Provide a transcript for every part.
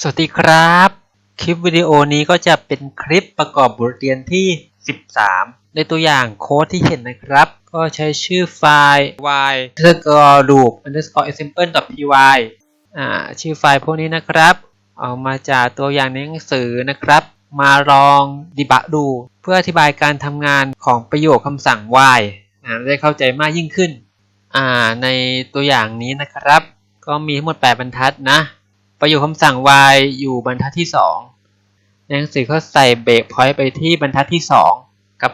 สวัสดีครับ คลิปวิดีโอนี้ก็จะเป็นคลิปประกอบบทเรียนที่ 13 ในตัวอย่างโค้ดที่เห็นนะครับ ก็ใช้ชื่อไฟล์ y underscore loop underscore example py อ่าชื่อไฟล์พวกนี้นะครับ เอามาจากตัวอย่างในหนังสือนะครับ มาลองดีบักดู เพื่ออธิบายการทำงานของประโยคคำสั่ง y อ่าได้เข้าใจมากยิ่งขึ้นอ่าในตัวอย่างนี้นะครับ ก็มีทั้งหมด 8 บรรทัดนะ ประโยคคำสั่ง y อยู่บรรทัดที่2ในหนังสือเขาใส่เบรกพอยต์ไปที่บรรทัดที่2กับ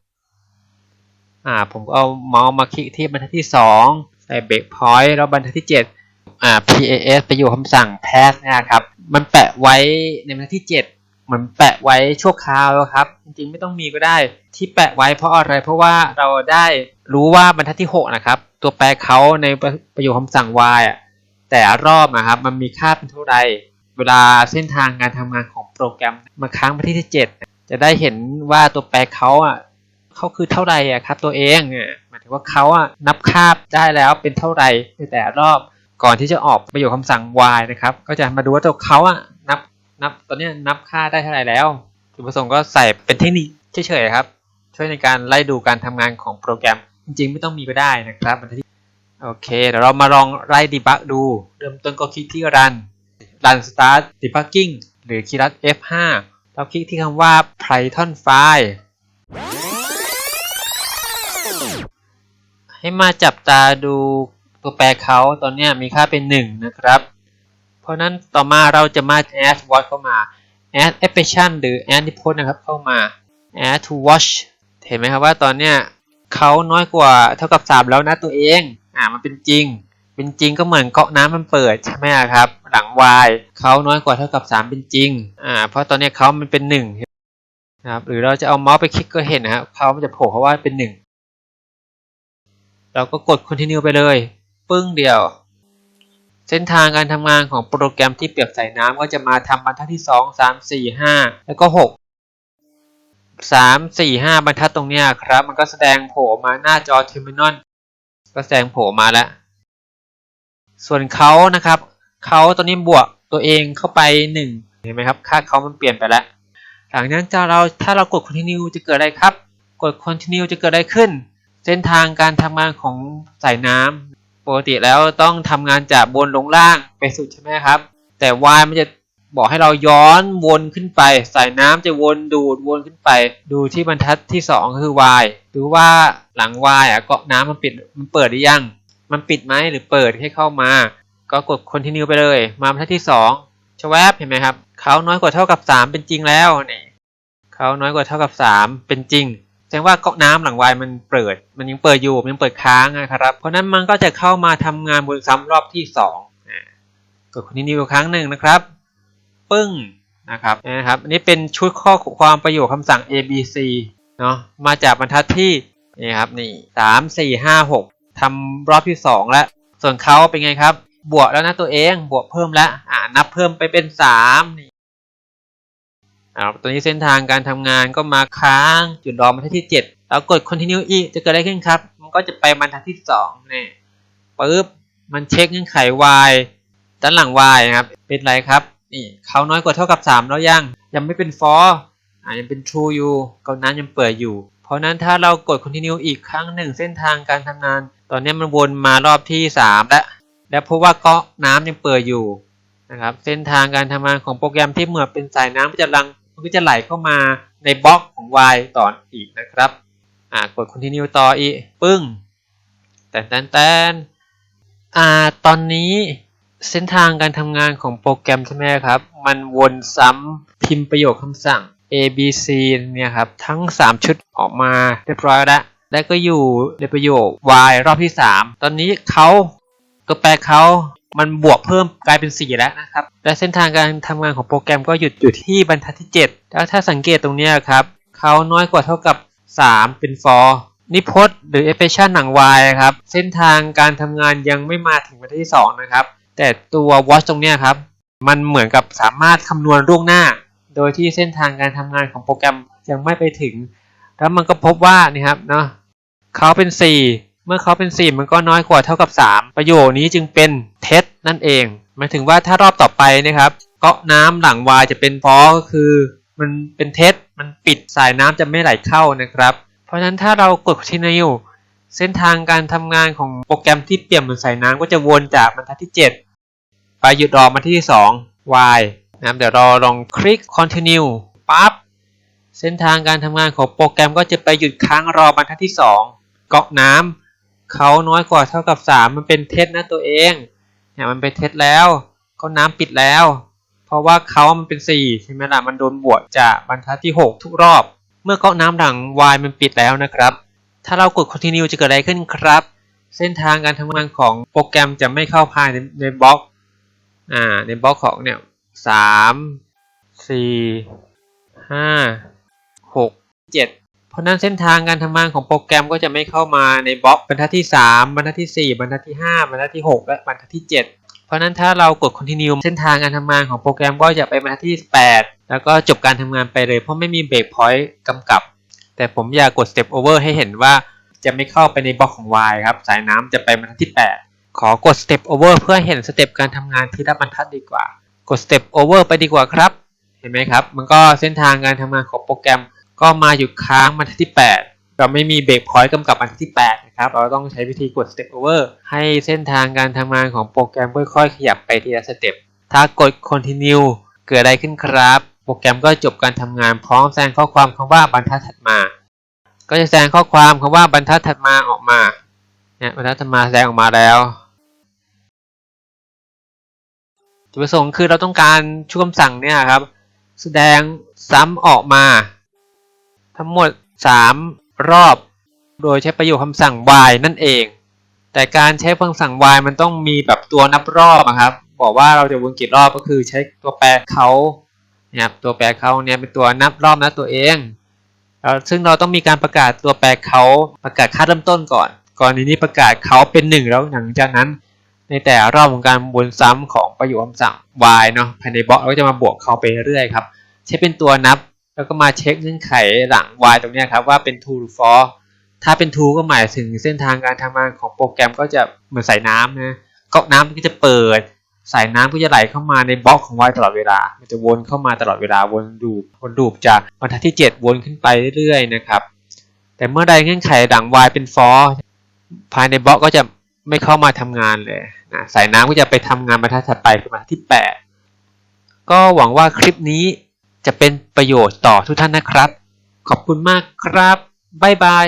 7อ่าผมก็เอาเมาส์มาคลิกที่บรรทัดที่2ใส่เบรกพอยต์แล้วบรรทัดที่7อ่า pas ประโยคคำสั่ง pass นะครับ มันแปะไว้ในบรรทัดที่7เหมือนแปะไว้ชั่วคราวแล้วครับ จริงๆ ไม่ต้องมีก็ได้ ที่แปะไว้เพราะอะไร เพราะว่าเราได้รู้ว่าบรรทัดที่ 6 นะครับ ตัวแปรเขาในประโยคคำสั่ง y อะ แต่รอบนะครับมันมีค่าเป็นเท่าไรเวลาเส้นทางการทำงานของโปรแกรมมาค้างไปที่ที่ 7 จะได้เห็นว่าตัวแปรเขาอะเขาคือเท่าไรอะครับ ตัวเองอะหมายถึงว่าเขาอะนับค่าได้แล้วเป็นเท่าไรในแต่รอบก่อนที่จะออกประโยคคำสั่ง y นะครับ ก็จะมาดูว่าตัวเขาอะนับนับตอนนี้นับค่าได้เท่าไหร่แล้วจุดประสงค์ก็ใส่เป็นเทคนิคเฉยๆครับ ช่วยในการไล่ดูการทำงานของโปรแกรมจริงๆ ไม่ต้องมีก็ได้นะครับ โอเค เดี๋ยวเรามาลองไล่ดีบักดู เริ่มต้นก็คลิกที่ run run start debugging หรือคีย์ลัด F5 แล้วคลิกที่คำว่า Python file ให้มาจับตาดูตัวแปรเขาตอนนี้มีค่าเป็น 1 นะครับ เพราะนั้นต่อมาเราจะมา add watch เข้ามา add expression หรือ add input นะครับเข้ามา add to watch เห็นไหมครับว่าตอนเนี้ยเขาน้อยกว่าเท่ากับ 3 แล้วนะตัวเอง อ่ามันเป็นจริง เป็นจริงก็เหมือนเกาะน้ำมันเปิดใช่ไหมครับ หลัง y เขาน้อยกว่าเท่ากับ 3 เป็นจริงอ่าเพราะตอนนี้เขามันเป็น1นะครับหรือเราจะเอาเมาส์ไปคลิกก็เห็นนะครับเขามันจะโผล่เพราะว่าเป็น 1 เราก็กด continue ไปเลย ปึ้งเดียว เส้นทางการทำงานของโปรแกรมที่เปรียบใส่น้ำก็จะมาทำบรรทัดที่ 2 3 4 5 แล้วก็ 6 3 4 5 บรรทัดตรงนี้ครับ มันก็แสดงโผล่มาหน้าจอ Terminal ก็แสงโผล่มาแล้ว ส่วนเขานะครับเขาตัวนี้บวกตัวเองเข้าไป1เห็นไหมครับ ค่าเขามันเปลี่ยนไปแล้ว หลังจากนั้นจะเราถ้าเรากด continue จะเกิดอะไรครับ กด continue จะเกิดอะไรขึ้น เส้นทางการทำงานของสายน้ำปกติแล้วต้องทำงานจากบนลงล่างไปสุดใช่ไหมครับ แต่ y มันจะบอกให้เราย้อนวนขึ้นไป สายน้ำจะวนดูดวนขึ้นไป ดูที่บรรทัดที่ 2 คือ y ดูว่า หลัง y อะเกาะน้ำมันปิดมันเปิดหรือยัง มันปิดไหมหรือเปิดให้เข้ามา ก็กด continue ไปเลย มาบรรทัดที่2ชวบเห็นไหมครับเขาน้อยกว่าเท่ากับ 3 เป็นจริงแล้วนี่เขาน้อยกว่าเท่ากับ 3 เป็นจริงแสดงว่าเกาะน้ำหลัง y มันเปิด มันยังเปิดอยู่มันยังเปิดค้างนะครับ เพราะนั้นมันก็จะเข้ามาทำงานบนซ้ำรอบที่2อ่ากด continue อีกครั้งหนึ่งนะครับปึ้งนะครับนะครับอันนี้เป็นชุดข้อความประโยคคำสั่ง A B C เนาะมาจากบรรทัดที่ นี่ครับนี่สามสี่ห้าหกทำรอบที่สองแล้ว ส่วนเขาเป็นไงครับ บวกแล้วนะตัวเองบวกเพิ่มแล้วอ่านับเพิ่มไปเป็นสามนี่อ่าตัวนี้เส้นทางการทำงานก็มาค้างจุดรอบรรทัดที่เจ็ดแล้วกด continue อีกจะเกิดอะไรขึ้นครับ มันก็จะไปบรรทัดที่สองนี่ปึ๊บมันเช็คเงื่อนไข y ด้านหลัง y นะครับ เป็นไรครับนี่เขาน้อยกว่าเท่ากับ 3 แล้วยัง ยังไม่เป็น for อ่ายังเป็น true อยู่ก็นั้นยังเปิดอยู่ ราะนั้นถ้าเรากด continue อีกครั้งหนึ่งเส้นทางการทำงาน ตอนนี้มันวนมารอบที่ 3 แล้ว แล้วเพราะว่าก๊อกน้ำยังเปิดอยู่นะครับเส้นทางการทำงานของโปรแกรมที่เหมือนเป็นสายน้ำมันจะลังมันก็จะไหลเข้ามาในบล็อกของ y ต่ออีกนะครับอ่ากด continue ต่ออีกปึ้งแต่แตนแตนอ่าตอนนี้เส้นทางการทำงานของโปรแกรมใช่ไหมครับ มันวนซ้ำพิมพ์ประโยคคำสั่ง A B C เนี่ยครับทั้ง 3 ชุดออกมาเรียบร้อยแล้ว และก็อยู่ในประโยค Y รอบที่ 3 ตอนนี้เขาตัวแปรเขามันบวกเพิ่มกลายเป็น 4 แล้วนะครับ และเส้นทางการทำงานของโปรแกรมก็หยุดอยู่ที่บรรทัดที่ 7 แล้วถ้าสังเกตตรงนี้ครับเขาน้อยกว่าเท่ากับ 3 เป็น for นิพจน์หรือ expression หนัง y ครับ เส้นทางการทำงานยังไม่มาถึงบรรทัดที่ 2 นะครับ แต่ตัว watch ตรงนี้ครับ มันเหมือนกับสามารถคำนวณล่วงหน้า โดยที่เส้นทางการทำงานของโปรแกรมยังไม่ไปถึง แล้วมันก็พบว่านี่ครับเนาะเขาเป็น 4 เมื่อเขาเป็น 4 มันก็น้อยกว่าเท่ากับ 3 ประโยคนี้จึงเป็นเท็จนั่นเองหมายถึงว่าถ้ารอบต่อไปนะครับเกาะน้ำหลัง y จะเป็นฟอก็คือ มันเป็นเท็จมันปิดสายน้ำจะไม่ไหลเข้านะครับ เพราะฉะนั้นถ้าเรากด continue เส้นทางการทำงานของโปรแกรมที่เปลี่ยนเหมือนสายน้ำก็จะวนจากบรรทัดที่ 7 ไปหยุดรอบรรทัดที่ 2 y นะครับเดี๋ยวเราลองคลิก continue ปั๊บเส้นทางการทำงานของโปรแกรมก็จะไปหยุดค้างรอบรรทัดที่2เกาะน้ำเขาน้อยกว่าเท่ากับ 3 มันเป็นเท็จนะตัวเองเนี่ยมันเป็นเท็จแล้วเก็น้ำปิดแล้ว เพราะว่าเขามันเป็น 4 ใช่ไหมล่ะมันโดนบวกจากบรรทัดที่ 6 ทุกรอบ เมื่อเกาะน้ำหลัง y มันปิดแล้วนะครับ ถ้าเรากด continue จะเกิดอะไรขึ้นครับ เส้นทางการทำงานของโปรแกรมจะไม่เข้าภายในในบล็อกอ่าในบล็อกของเนี่ย สามสี่ห้าหกเจ็ดเพราะนั้นเส้นทางการทำงานของโปรแกรมก็จะไม่เข้ามาในบล็อกบรรทัดที่ 3 บรรทัดที่ 4 บรรทัดที่ 5 บรรทัดที่ 6 และบรรทัดที่ 7 เพราะนั้นถ้าเรากด continue เส้นทางการทำงานของโปรแกรมก็จะไปบรรทัดที่ 8 แล้วก็จบการทำงานไปเลย เพราะไม่มีเบรกพอยต์กำกับ แต่ผมอยากกด step over ให้เห็นว่าจะไม่เข้าไปในบล็อกของ y ครับ สายน้ำจะไปบรรทัดที่ 8 ขอกด step over เพื่อเห็นสเต็ปการทำงานที่ละบรรทัดดีกว่า กด step over ไปดีกว่าครับ เห็นไหมครับ มันก็เส้นทางการทำงานของโปรแกรม ก็มาหยุดค้างบรรทัดที่ 8 เราไม่มีเบรกพอยต์กำกับบรรทัดที่ 8 นะครับ เราต้องใช้วิธีกด step over ให้เส้นทางการทำงานของโปรแกรมค่อยๆ ขยับไปทีละสเต็ป ถ้ากด continue เกิดอะไรขึ้นครับ โปรแกรมก็จบการทำงานพร้อมแสดงข้อความคำว่าบรรทัดถัดมา ก็จะแสดงข้อความคำว่าบรรทัดถัดมาออกมาเนี่ยบรรทัดถัดมาแสดงออกมาแล้ว จุดประสงค์คือเราต้องการช่วคำสั่งเนี่ยครับ แสดงซ้ำออกมา ทั้งหมด 3 รอบ โดยใช้ประโยคคำสั่ง y นั่นเอง แต่การใช้คำสั่ง y มันต้องมีแบบตัวนับรอบอะครับ บอกว่าเราจะวนกี่รอบก็คือใช้ตัวแปรเขาเนี่ยตัวแปรเขาเนี่ยเป็นตัวนับรอบนะตัวเองซึ่งเราต้องมีการประกาศตัวแปรเขาประกาศค่าเริ่มต้นก่อน ก่อนนี้ประกาศเขาเป็นหนึ่งแล้วหลังจากนั้น ในแต่รอบของการวนซ้ำของประโยคคำสั่ง y เนาะภายในบล็อกเราก็จะมาบวกเขาไปเรื่อยครับ ใช้เป็นตัวนับแล้วก็มาเช็คเงื่อนไขหลัง y ตรงนี้ครับว่าเป็น true หรือ false ถ้าเป็น true ก็หมายถึงเส้นทางการทำงานของโปรแกรมก็จะเหมือนสายน้ำนะก๊อกน้ำก็จะเปิด สายน้ำก็จะไหลเข้ามาในบล็อกของ y ตลอดเวลา มันจะวนเข้ามาตลอดเวลาวนดูปวนดูปจากบรรทัดที่ 7 วนขึ้นไปเรื่อยๆนะครับแต่เมื่อใดเงื่อนไขหลัง y เป็น false ภายในบล็อกก็จะ ไม่เข้ามาทำงานเลยนะสายน้ำก็จะไปทำงานบรรทัดถัดไปคือบรรทัดที่ 8 ก็หวังว่าคลิปนี้จะเป็นประโยชน์ต่อทุกท่านนะครับ ขอบคุณมากครับ บ๊ายบาย